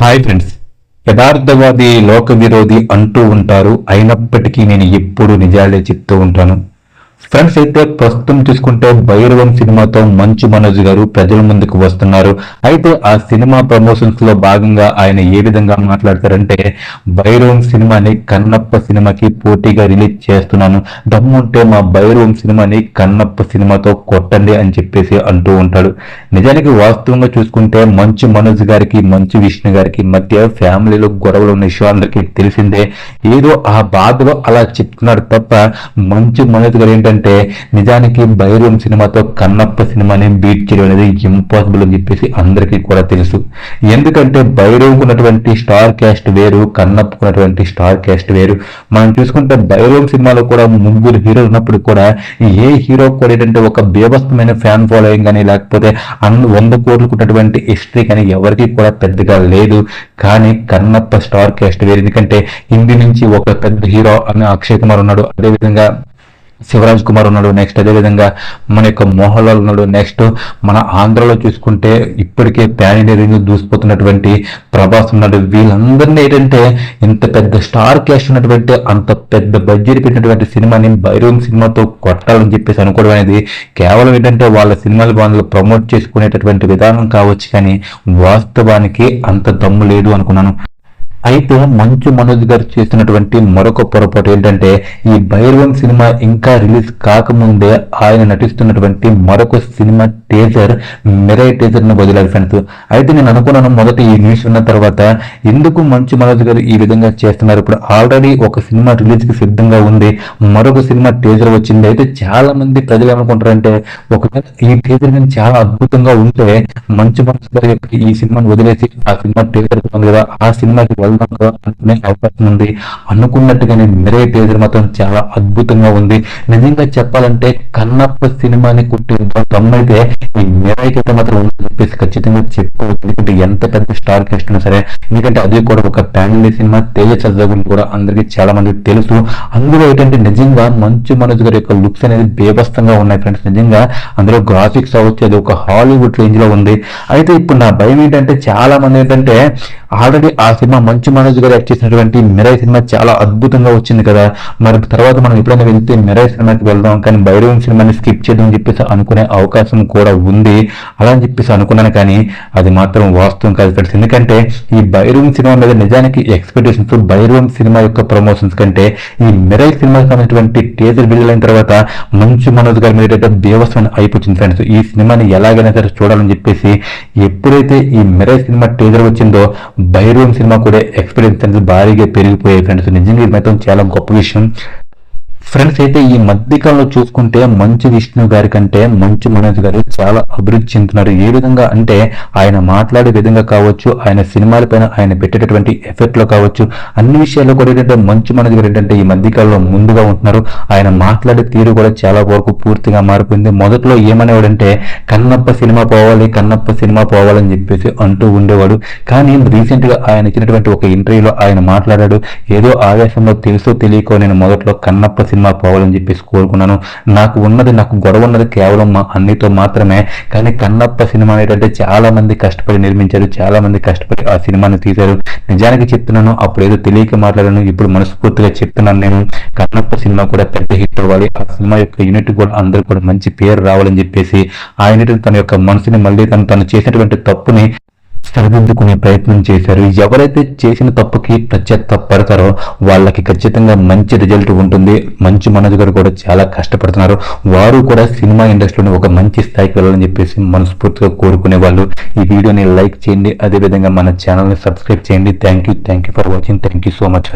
Hi friends Yatharthavadi లోక విరోధి అంటూ ఉంటారు. అయినప్పటికీ నేను ఎప్పుడు నిజాలే చెప్తూ ఉంటాను. ఫ్రెండ్స్ అయితే ప్రస్తుతం చూసుకుంటే భైరవం సినిమాతో మంచు మనోజ్ గారు ప్రజల ముందుకు వస్తున్నారు. అయితే ఆ సినిమా ప్రమోషన్స్లో భాగంగా ఆయన ఏ విధంగా మాట్లాడతారంటే భైరవం సినిమాని కన్నప్ప సినిమాకి పోటీగా రిలీజ్ చేస్తున్నాను. దమ్ముంటే మా భైరవం సినిమాని కన్నప్ప సినిమాతో కొట్టండి అని చెప్పేసి అంటూ ఉంటాడు. నిజానికి వాస్తవంగా చూసుకుంటే మంచు మనోజ్ గారికి మంచు విష్ణు గారికి మధ్య ఫ్యామిలీలో గొడవలు ఉన్న విషయం అందరికీ తెలిసిందే. ఏదో ఆ బాధలో అలా చెప్తున్నాడు తప్ప మంచు మనోజ్ గారు ఏంటంటే నిజానికి బైరూమ్ సినిమాతో కన్నప్ప సినిమాని బీట్ చేయడం అనేది ఇంపాసిబుల్ అని చెప్పేసి అందరికీ కూడా తెలుసు. ఎందుకంటే బైరూమ్కి ఉన్నటువంటి స్టార్ క్యాస్ట్ వేరు కన్నప్పకు ఉన్నటువంటి స్టార్ క్యాస్ట్ వేరు. మనం చూసుకుంటే బైరూమ్ సినిమాలో కూడా ముగ్గురు హీరోలు ఉన్నప్పుడు కూడా ఏ హీరో కూడా ఏంటంటే ఒక బీభత్సమైన ఫ్యాన్ ఫాలోయింగ్ కానీ లేకపోతే అన్ వంద కోట్లకు ఉన్నటువంటి హిస్టరీ కానీ ఎవరికి కూడా పెద్దగా లేదు. కానీ కన్నప్ప స్టార్ క్యాస్ట్ వేరు. ఎందుకంటే హిందీ నుంచి ఒక పెద్ద హీరో అని అక్షయ్ కుమార్ ఉన్నాడు. అదేవిధంగా శివరాజ్ కుమార్ ఉన్నాడు నెక్స్ట్ అదేవిధంగా మన యొక్క మోహన్ లాల్ ఉన్నాడు నెక్స్ట్ మన ఆంధ్రలో చూసుకుంటే ఇప్పటికే ప్యాన్ ఇండియా రేంజ్ దూసిపోతున్నటువంటి ప్రభాస్ ఉన్నాడు. వీళ్ళందరినీ ఏంటంటే ఇంత పెద్ద స్టార్ క్యాస్ట్ ఉన్నటువంటి అంత పెద్ద బడ్జెట్ పెట్టినటువంటి సినిమాని బైరూమ్ సినిమాతో కొట్టాలని చెప్పేసి అనుకోవడం అనేది కేవలం ఏంటంటే వాళ్ళ సినిమాలు వాళ్ళు ప్రమోట్ చేసుకునేటటువంటి విధానం కావచ్చు కానీ వాస్తవానికి అంత దమ్ము లేదు అనుకున్నాను. అయితే మంచు మనోజ్ గారు చేస్తున్నటువంటి మరొక పొరపాటు ఏంటంటే ఈ భైరవం సినిమా ఇంకా రిలీజ్ కాకముందే ఆయన నటిస్తున్నటువంటి మరొక సినిమా టేజర్ మెరై టేజర్ని వదిలారు ఫ్రెండ్స్. అయితే నేను అనుకున్నాను మొదట ఈ న్యూస్ ఉన్న తర్వాత ఎందుకు మంచు మనోజ్ గారు ఈ విధంగా చేస్తున్నారు? ఇప్పుడు ఆల్రెడీ ఒక సినిమా రిలీజ్కి సిద్ధంగా ఉంది మరొక సినిమా టేజర్ వచ్చింది. అయితే చాలా మంది ప్రజలు ఏమనుకుంటారంటే ఒక ఈ టేజర్ కానీ చాలా అద్భుతంగా ఉంటే మంచు మనోజ్ గారి యొక్క ఈ సినిమాను వదిలేసి ఆ సినిమా టేజర్ ఉంది కదా ఆ సినిమాకి వెళ్దాం కదా అనుకునే అవకాశం ఉంది. అనుకున్నట్టుగానే మెరే టేజర్ మాత్రం చాలా అద్భుతంగా ఉంది. నిజంగా చెప్పాలంటే కన్నప్ప సినిమాని కుట్టే దమ్మైతే ఈ మెరైకి అయితే మాత్రం ఉందని చెప్పేసి ఖచ్చితంగా చెప్పుకోవచ్చు. ఎందుకంటే ఎంత పెద్ద స్టార్ క్యాస్ట్ ఉన్నా సరే ఎందుకంటే అది కూడా ఒక ఫ్యామిలీ సినిమా. తేజ చదువు గురించి కూడా అందరికీ చాలా మందికి తెలుసు. అందులో ఏంటంటే నిజంగా మంచు మనోజ్ గారి యొక్క లుక్స్ అనేది బేబస్తంగా ఉన్నాయి ఫ్రెండ్స్. నిజంగా అందులో గ్రాఫిక్స్ అవ్వచ్చు అది ఒక హాలీవుడ్ రేంజ్లో ఉంది. అయితే ఇప్పుడు నా భయం ఏంటంటే చాలా మంది ఏంటంటే ఆల్రెడీ ఆ సినిమా మంచు మనోజ్ గారు యాక్ట్ చేసినటువంటి మెరై సినిమా చాలా అద్భుతంగా వచ్చింది కదా. మరి తర్వాత మనం ఎప్పుడైనా వెళ్తే మెరై సినిమాకి వెళ్దాం కానీ భైరవం సినిమాని స్కిప్ చేద్దాం అని చెప్పేసి అనుకునే అవకాశం కూడా ఉంది. అలా అని చెప్పేసి అనుకున్నాను కానీ అది మాత్రం వాస్తవం కాదు ఫ్రెండ్స్. ఎందుకంటే ఈ భైరవం సినిమా మీద నిజానికి ఎక్స్పెక్టేషన్స్ భైరవం సినిమా యొక్క ప్రమోషన్స్ కంటే ఈ మెరై సినిమాకి సంబంధించినటువంటి టేజర్ విడుదలైన తర్వాత మంచు మనోజ్ గారి మీద దేవస్థానం అయిపోతుంది ఫ్రెండ్స్. ఈ సినిమాని ఎలాగైనా సరే చూడాలని చెప్పేసి ఎప్పుడైతే ఈ మెరై సినిమా టీజర్ వచ్చిందో భైరవం సినిమా కూడా ఎక్స్పీరియన్స్ అనేది భారీగా పెరిగిపోయాయి ఫ్రెండ్స్. నిజంగా ఇది మాత్రం చాలా గొప్ప విషయం. ఫ్రెండ్స్ అయితే ఈ మధ్యకాలంలో చూసుకుంటే మంచు విష్ణు గారి కంటే మంచు మనోజ్ గారు చాలా అభివృద్ధి చెందుతున్నారు. ఏ విధంగా అంటే ఆయన మాట్లాడే విధంగా కావచ్చు ఆయన సినిమాలపైన ఆయన పెట్టేటటువంటి ఎఫెక్ట్లో కావచ్చు అన్ని విషయాల్లో కూడా ఏంటంటే మంచు మనోజ్ గారు ఏంటంటే ఈ మధ్యకాలంలో ముందుగా ఉంటున్నారు. ఆయన మాట్లాడే తీరు కూడా చాలా వరకు పూర్తిగా మారిపోయింది. మొదట్లో ఏమనేవాడంటే కన్నప్ప సినిమా పోవాలి కన్నప్ప సినిమా పోవాలని చెప్పేసి అంటూ ఉండేవాడు. కానీ రీసెంట్గా ఆయన ఇచ్చినటువంటి ఒక ఇంటర్వ్యూలో ఆయన మాట్లాడాడు. ఏదో ఆవేశంలో తెలుసో తెలియకో నేను మొదట్లో కన్నప్ప సినిమా పోవాలని చెప్పేసి కోరుకున్నాను. నాకు ఉన్నది నాకు గొడవ ఉన్నది కేవలం మా అన్నితో మాత్రమే. కానీ కన్నప్ప సినిమా ఏంటంటే చాలా మంది కష్టపడి నిర్మించారు చాలా మంది కష్టపడి ఆ సినిమాని తీశారు. నిజానికి చెప్తున్నాను అప్పుడు ఏదో తెలియక మాట్లాడాను ఇప్పుడు మనస్ఫూర్తిగా చెప్తున్నాను నేను. కన్నప్ప సినిమా కూడా పెద్ద హిట్ అవ్వాలి. ఆ సినిమా యొక్క యూనిట్ కూడా అందరూ కూడా మంచి పేరు రావాలని చెప్పేసి ఆ యూనిట్ తన యొక్క మనసుని మళ్ళీ తను తను చేసినటువంటి తప్పుని సరిదిద్దుకునే ప్రయత్నం చేశారు. ఎవరైతే చేసిన తప్పుకి పడతారో వాళ్ళకి ఖచ్చితంగా మంచి రిజల్ట్ ఉంటుంది. మంచి మనోజ్ గారు కూడా చాలా కష్టపడుతున్నారు. వారు కూడా సినిమా ఇండస్ట్రీలో ఒక మంచి స్థాయికి వెళ్ళాలని చెప్పేసి మనస్ఫూర్తిగా కోరుకునే వాళ్ళు. ఈ వీడియోని లైక్ చేయండి. అదేవిధంగా మన ఛానల్ని సబ్స్క్రైబ్ చేయండి. Thank you thank you for watching thank you so much